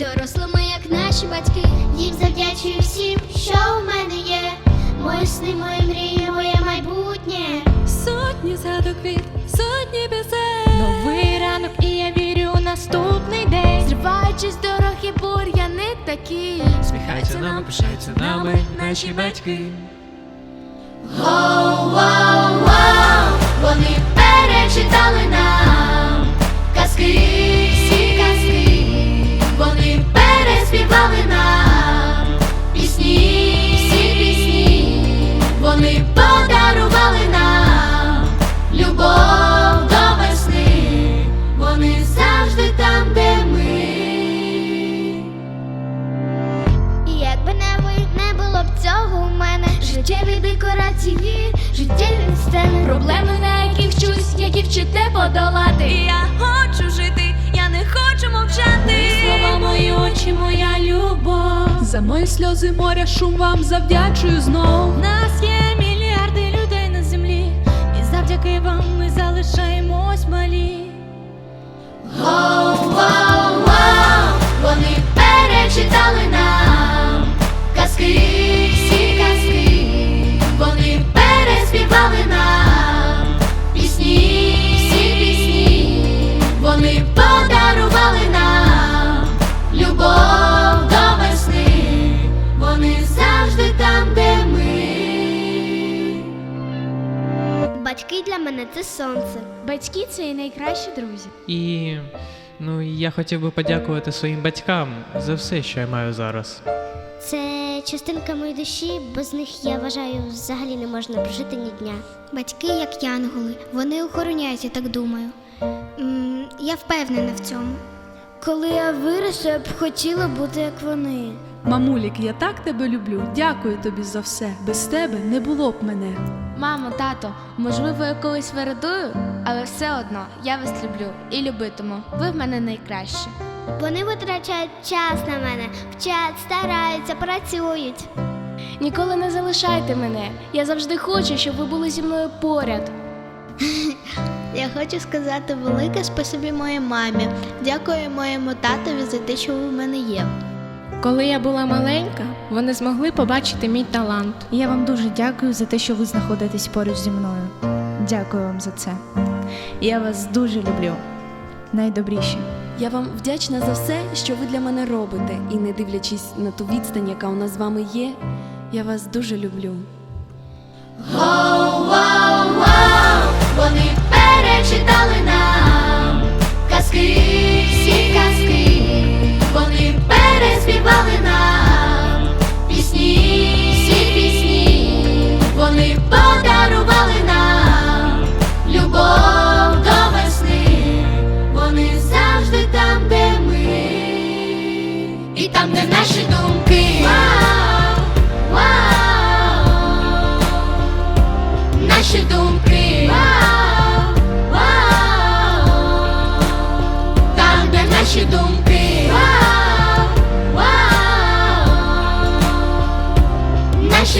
дорослими, як наші батьки. Їм завдячую всім, що в мене є. Мої сни, мої мрії, моє майбутнє. Сотні згадок від сотні пісень Новий ранок, і я вірю у наступний день Зриваючись з дороги, бур'яни такі. Сміхаються нами, пишаються нами, наші батьки. Воу-воу-воу, вони декорації, життєві сцени, проблеми, на яких вчусь, які вчите подолати. Я хочу жити, я не хочу мовчати Мої слова, мої очі, моя любов За мої сльози моря шум вам завдячую знов. Нас є мільярди людей на землі, і завдяки вам ми залишаємось малі. Батьки для мене це сонце. Батьки це і найкращі друзі. І ну я хотів би подякувати своїм батькам за все, що я маю зараз. Це частинка моєї душі, без них я вважаю, взагалі не можна прожити ні дня. Батьки як янголи, вони охороняють, я так думаю. М, я впевнена в цьому. Коли я виросту, я б хотіла бути як вони. Мамулік, я так тебе люблю. Дякую тобі за все. Без тебе не було б мене. Мамо, тато, можливо, я колись вередую, але все одно я вас люблю і любитиму. Ви в мене найкращі. Вони витрачають час на мене, вчать, стараються, працюють. Ніколи не залишайте мене. Я завжди хочу, щоб ви були зі мною поряд. Я хочу сказати велике спасибі моїй мамі. Дякую моєму татові за те, що ви в мене є. Коли я була маленька, вони змогли побачити мій талант. Я вам дуже дякую за те, що ви знаходитесь поруч зі мною. Дякую вам за це. Я вас дуже люблю. Найдобріші. Я вам вдячна за все, що ви для мене робите, і не дивлячись на ту відстань, яка у нас з вами є, я вас дуже люблю.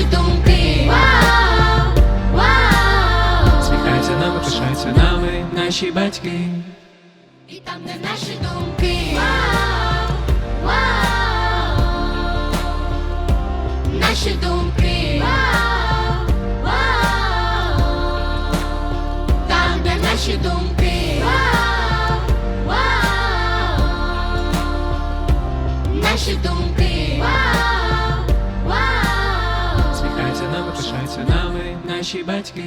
Наші думки. Вау, вау, Сміхаються нами, пишаються нами, наші батьки. і там, де наші думки. Вау, вау, наші думки. Вау, вау, там, де наші думки. Вау, вау, наші думки. Вау, вау. Нами, пишаються нами, наші батьки.